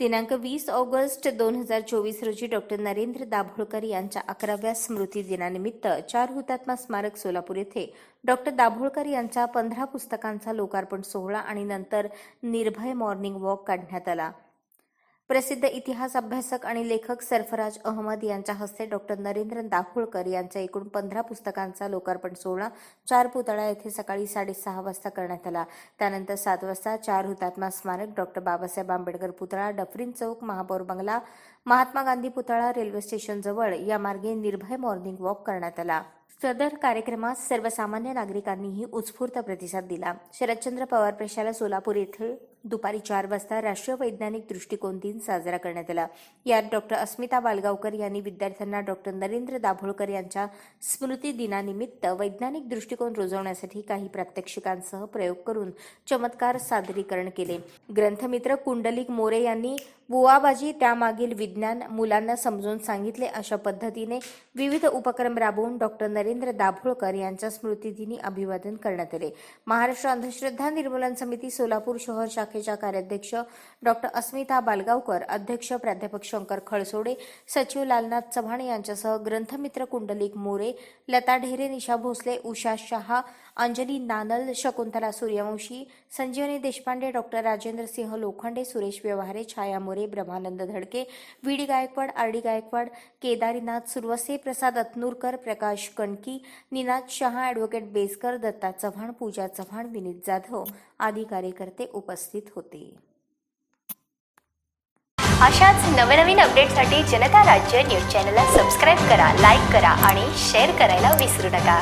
दिनांक वीस ऑगस्ट दोन हजार चोवीस रोजी डॉक्टर नरेंद्र दाभोळकर यांच्या अकराव्या स्मृती दिनानिमित्त चार हुतात्मा स्मारक सोलापूर येथे डॉक्टर दाभोळकर यांच्या पंधरा पुस्तकांचा लोकार्पण सोहळा आणि नंतर निर्भय मॉर्निंग वॉक काढण्यात आला. प्रसिद्ध इतिहास अभ्यासक आणि लेखक सरफराज अहमद यांच्या हस्ते डॉक्टर नरेंद्र दाभोळकर यांच्या एकूण पंधरा पुस्तकांचा लोकार्पण सोहळा चार पुतळा येथे सकाळी साडेसहा वाजता करण्यात आला. त्यानंतर सात वाजता चार हुतात्मा स्मारक डॉक्टर बाबासाहेब आंबेडकर पुतळा डफरीन चौक महापौर बंगला महात्मा गांधी पुतळा रेल्वे स्टेशन जवळ या मार्गे निर्भय मॉर्निंग वॉक करण्यात आला. सदर कार्यक्रमात सर्वसामान्य नागरिकांनीही उत्स्फूर्त प्रतिसाद दिला. शरदचंद्र पवार प्रशाला सोलापूर येथील दुपारी चार वाजता राष्ट्रीय वैज्ञानिक दृष्टिकोन दिन साजरा करण्यात आला. यात डॉक्टर अस्मिता बालगावकर यांनी विद्यार्थ्यांना डॉक्टर नरेंद्र दाभोळकर यांच्या स्मृती दिनानिमित्त वैज्ञानिक दृष्टिकोन रुजवण्यासाठी काही प्रात्यक्षिकांसह प्रयोग करून चमत्कार सादरीकरण केले. ग्रंथमित्र कुंडलिक मोरे यांनी बुवाबाजी त्यामागील विज्ञान मुलांना समजून सांगितले अशा पद्धतीने विविध उपक्रम राबवून डॉक्टर नरेंद्र दाभोळकर यांच्या स्मृतिदिनी अभिवादन करण्यात आले. महाराष्ट्र अंधश्रद्धा निर्मूलन समिती सोलापूर शहर शाखेच्या कार्याध्यक्ष डॉक्टर अस्मिता बालगावकर अध्यक्ष प्राध्यापक शंकर खळसोडे सचिव लालनाथ चव्हाण यांच्यासह ग्रंथमित्र Kundalik More Lata Dhere Nisha Bhosale Usha Shah Anjali Nanal Shakuntala Suryavanshi Sanjivani Deshpande doctor Rajendra Singh Lokhande Suresh Vyavahare Chhaya More Brahmanand Dhadke V D Gaikwad R D Gaikwad Kedarinath Suravase Prasad Atnurkar Prakash Kanki Ninad Shah advocate Beskar Datta Chavan Puja Chavan Vineet Jadhav आदी कार्यकर्ते उपस्थित होते. अशाच नवनवीन अपडेटसाठी जनता राज्य news चॅनलला subscribe करा लाईक करा आणि शेअर करायला विसरू नका.